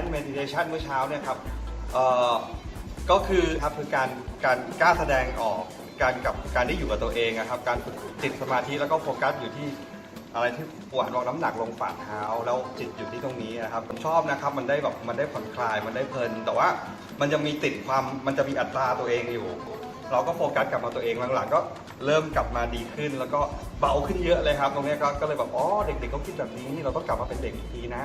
นด์เมดิเทชันเมื่อเช้าเนี่ยครับก็คือครับคือการการกล้าแสดงออกการกับการได้อยู่กับตัวเองนะครับ การฝึกจิตสมาธิแล้วก็โฟกัสอยู่ที่อะไรที่ปวดลงน้ำหนักลงฝ่าเท้า แล้วจิตอยู่ที่ตรงนี้นะครับผมชอบนะครับมันได้แบบมันได้ผ่อนคลายมันได้เพลิน แต่ว่ามันจะมีติดความมันจะมีอัตราตัวเองอยู่ เราก็โฟกัสกลับมาตัวเองหลังๆก็เริ่มกลับมาดีขึ้น แล้วก็เบาขึ้นเยอะเลยครับ ตรงนี้ก็ก็เลยแบบอ๋อเด็กๆเขาคิดแบบนี้เราต้องกลับมาเป็นเด็กอีกทีนะ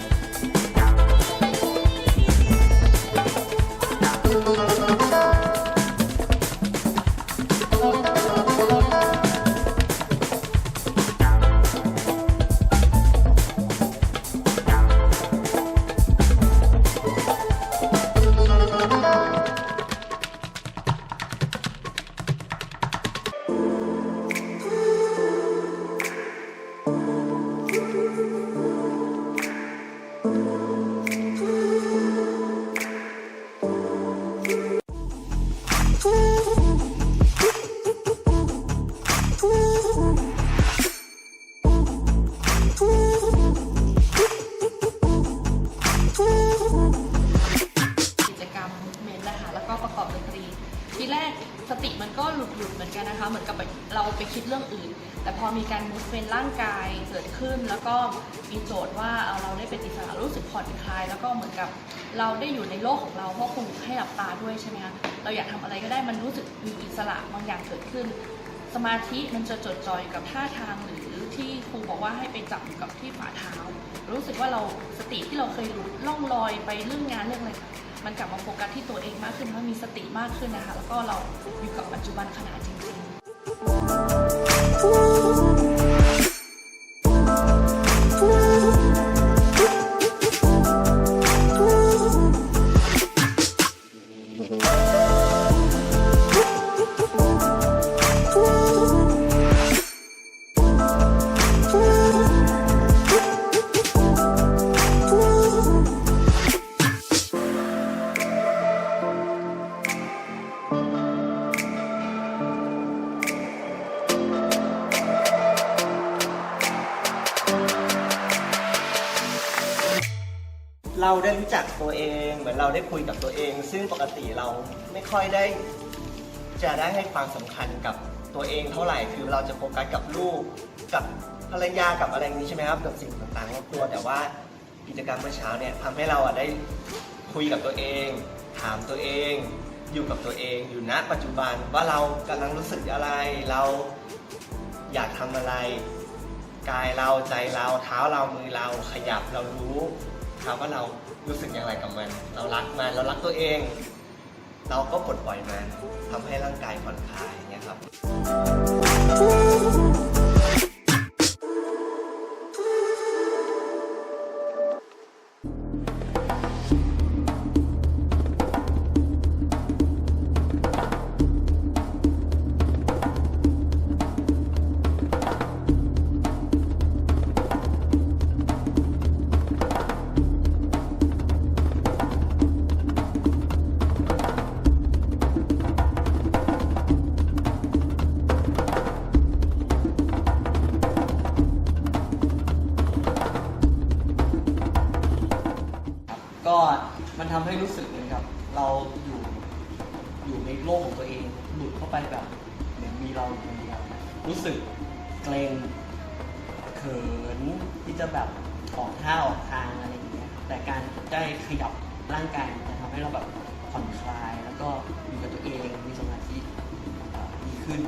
เหมือนกันนะคะเหมือนกับเราไปคิดเรื่องอื่น แต่พอมีการมูฟเ e นร่างกายเกิดขึ้น แล้วก็มีโจทย์ว่าเอาเราได้เป็นอิสระรู้สึกผ่อนคลาย แล้วก็เหมือนกับเราได้อยู่ในโลกของเราเพราะครูให้หลับตาด้วยใช่ไหมคะเราอยากทำอะไรก็ได้มันรู้สึกมีอิสระบางอย่างเกิดขึ้น สมาธิมันจะจดจ่อยกับท่าทางหรือที่ครูบอกว่าให้ไปจับกับที่ฝ่าเท้า รู้สึกว่าเราสติที่เราเคยล่องลอยไปเรื่องงานเรื่องอะไรมันกลับมาโฟกัสที่ตัวเองมากขึ้นมันมีสติมากขึ้นนะคะ แล้วก็เราอยู่กับปัจจุบันขณะจริง ๆ เราได้รู้จักตัวเอง เหมือนเราได้คุยกับตัวเอง ซึ่งปกติเราไม่ค่อยได้ จะได้ให้ความสำคัญกับตัวเองเท่าไหร่คือเราจะโฟกัสกับลูกกับภรรยากับอะไรอย่างนี้ใช่ไหมครับกับสิ่งต่างๆรอบตัวแต่ว่ากิจกรรมเมื่อเช้าเนี่ยทำให้เราอะได้คุยกับตัวเอง ถามตัวเอง อยู่กับตัวเองอยู่ณปัจจุบันว่าเรากำลังรู้สึกอะไรเราอยากทำอะไร กายเราใจเราเท้าเรามือเราขยับเรารู้ ครับว่าเรารู้สึกอย่างไรกับมัน เรารักมันเรารักตัวเอง เราก็ปลดปล่อยมันทำให้ร่างกายผ่อนคลายเงี้ยครับ ก็มันทำให้รู้สึกเหมือนกับเราอยู่อยู่ในโลกของตัวเองหลุดเข้าไปแบบเหมือนมีเราอยู่คนเดียวรู้สึกเกรงเขินที่จะแบบออกท่าออกทางอะไรอย่างเงี้ยแต่การได้ขยับร่างกายจะทำให้เราแบบผ่อนคลายแล้วก็อยู่กับตัวเองมีสมาธิดีขึ้น